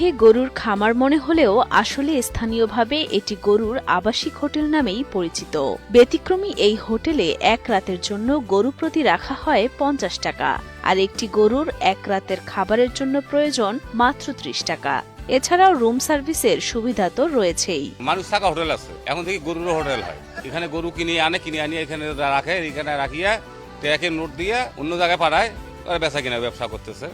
দেখে গরুর খামার মনে হলেও আসলে স্থানীয়ভাবে এটি গরুর আবাসিক হোটেল নামেই পরিচিত। ব্যতিক্রমী এই হোটেলে এক রাতের জন্য গরু প্রতি রাখা হয় পঞ্চাশ টাকা, আর একটি গরুর এক রাতের খাবারের জন্য প্রয়োজন মাত্র ত্রিশ টাকা। এছাড়াও রুম সার্ভিসের সুবিধা তো রয়েছেই। মানুষ থাকা হোটেল আছে, এখন থেকে গরুর হোটেল হয়। এখানে গরু কিনে আনে, কিনে আনিয়ে এখানে রাখে, এখানে রাখিয়া ট্যাকে নোট দিয়ে অন্য জায়গায় পাঠায় বেচা কিনা ব্যবসা করতেছে।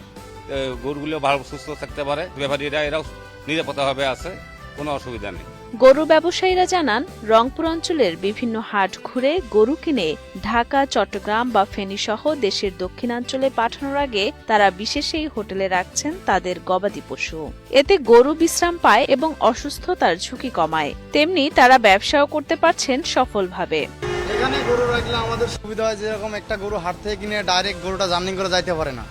গরুগুলো ভালো সুস্থ থাকতে পারে। ব্যাপারীরা এরাও নিরাপত্তাভাবে আছে কোনো অসুবিধা নেই। গরু ব্যবসায়ীরা জানান রংপুর অঞ্চলের বিভিন্ন হাট ঘুরে গরু কিনে ঢাকা চট্টগ্রাম বা ফেনী সহ দেশের দক্ষিণাঞ্চলে পাঠানোর আগে তারা বিশেষ এই হোটেলে রাখছেন তাদের গবাদি পশু। এতে গরু বিশ্রাম পায় এবং অসুস্থতার ঝুঁকি কমায়। তেমনি তারা ব্যবসাও করতে পারছেন সফলভাবে। এখানে গরু রাখলে আমাদের সুবিধা হয় যেরকম একটা গরু হাট থেকে কিনে ডাইরেক্ট গরুটা জার্নি করে যাইতে পারে না।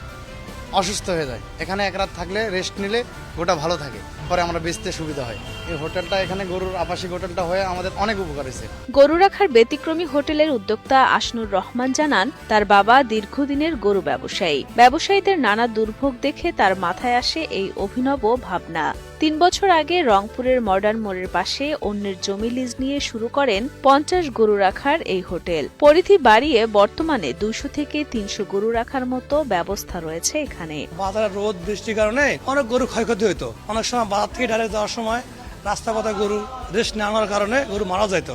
অসুস্থ হয়ে যায়। এখানে এক রাত থাকলে রেস্ট নিলে গোটা ভালো থাকে। পরে আমরা বেচতে সুবিধা হয়। এই হোটেলটা এখানে গরুর আবাসিক হোটেলটা হয়ে আমাদের অনেক উপকার হয়েছে। গরু রাখার ব্যতিক্রমী হোটেলের উদ্যোক্তা আশনুর রহমান জানান, তার বাবা দীর্ঘদিনের গরু ব্যবসায়ী। ব্যবসায়ীদের নানা দুর্ভোগ দেখে তার মাথায় আসে এই অভিনব ভাবনা। তিন বছর আগে রংপুরের মডার্ন মোড়ের পাশে অন্যের জমি লিজ নিয়ে শুরু করেন পঞ্চাশ গরু রাখার এই হোটেল। পরিধি বাড়িয়ে বর্তমানে দুশো থেকে তিনশো গরু রাখার মতো ব্যবস্থা রয়েছে এখানে। বাজারে রোদ, বৃষ্টির কারণে অনেক গরু ক্ষয়ক্ষতি হতো অনেক সময় বাজার থেকে ডাইরেক্ট যাওয়ার সময় রাস্তা পথে গরু রেস্ট নেওয়ার কারণে গরু মারা যেত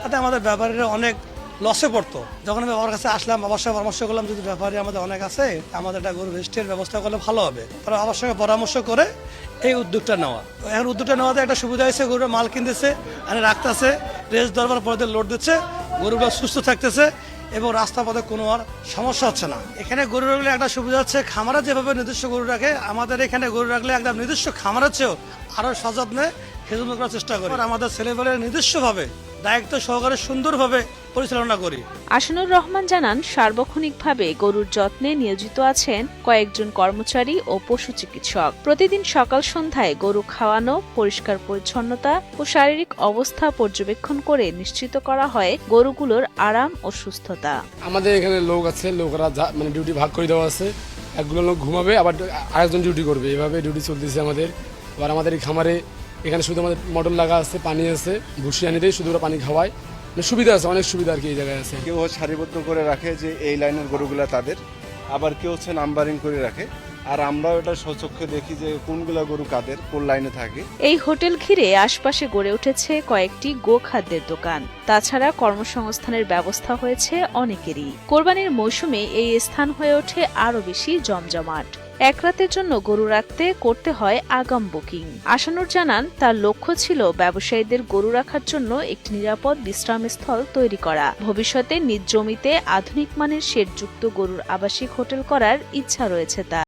তাতে আমাদের ব্যাপারীরা অনেক লসে পড়তো। যখন আমি বাবার কাছে আসলাম, বাবার সঙ্গে পরামর্শ করলাম, যদি ব্যাপারী আমাদের অনেক আছে, আমাদের একটা গরু রেস্টের ব্যবস্থা করলে ভালো হবে। তারা বাবার সঙ্গে পরামর্শ করে এই উদ্যোগটা নেওয়া। এখন উদ্যোগটা নেওয়াতে একটা সুবিধা হয়েছে গরুরা মাল কিনতেছে আর রাখতেছে রেস্ট দরবার পরে লোড দিচ্ছে, গরুগুলো সুস্থ থাকতেছে এবং রাস্তা পথে কোনো আর সমস্যা হচ্ছে না। এখানে গরু রাখলে একটা সুবিধা হচ্ছে, খামারা যেভাবে নিজস্ব গরু রাখে, আমাদের এখানে গরু রাখলে একদম নিজস্ব খামারের চেয়েও আরও সযত্নে খেজুর করার চেষ্টা করি। আর আমাদের ছেলেবেলে নিজস্বভাবে দায়িত্ব সহকারে সুন্দরভাবে পরিচালনা করি। আসানুর রহমান জানান সার্বক্ষণিকভাবে গরুর যত্নে নিয়োজিত আছেন কয়েকজন কর্মচারী ও পশু চিকিৎসক। প্রতিদিন সকাল সন্ধ্যায় গরু খাওয়ানো পরিষ্কার পরিচ্ছন্নতা ও শারীরিক অবস্থা পর্যবেক্ষণ করে নিশ্চিত করা হয় গরুগুলোর আরাম ও সুস্থতা। আমাদের এখানে লোক আছে লোকরা মানে ডিউটি ভাগ করে দেওয়া আছে। একগুলো লোক ঘুমাবে আবার আরেকজন ডিউটি করবে। এভাবে ডিউটি চলতেছে আমাদের। আবার আমাদের এই খামারে এখানে শুধু আমাদের মটর লাগা আছে পানি আছে ভুসি আনি দেয় শুধু ওরা পানি খাওয়ায়। মানে সুবিধা আছে অনেক সুবিধা আর কি এই জায়গায় আছে। কেউ সারিবদ্ধ করে রাখে যে এই লাইনের গরুগুলা তাদের আবার কেউ হচ্ছে নাম্বারিং করে রাখে। আর আমরাও এটা সচক্ষে দেখি যে কোনগুলা গরু কাদের কোন লাইনে থাকে। এই হোটেল ঘিরে আশপাশে গড়ে উঠেছে কয়েকটি গো খাদ্যের দোকান। তাছাড়া কর্মসংস্থানের ব্যবস্থা হয়েছে অনেকেরই। কোরবানির মৌসুমে এই স্থান হয়ে ওঠে আরও বেশি জমজমাট। এক রাতের জন্য গরু রাখতে করতে হয় আগাম বুকিং। আশানুর জানান, তার লক্ষ্য ছিল ব্যবসায়ীদের গরু রাখার জন্য একটি নিরাপদ বিশ্রামস্থল তৈরি করা। ভবিষ্যতে নিজ জমিতে আধুনিক মানের শেডযুক্ত গরুর আবাসিক হোটেল করার ইচ্ছা রয়েছে তার।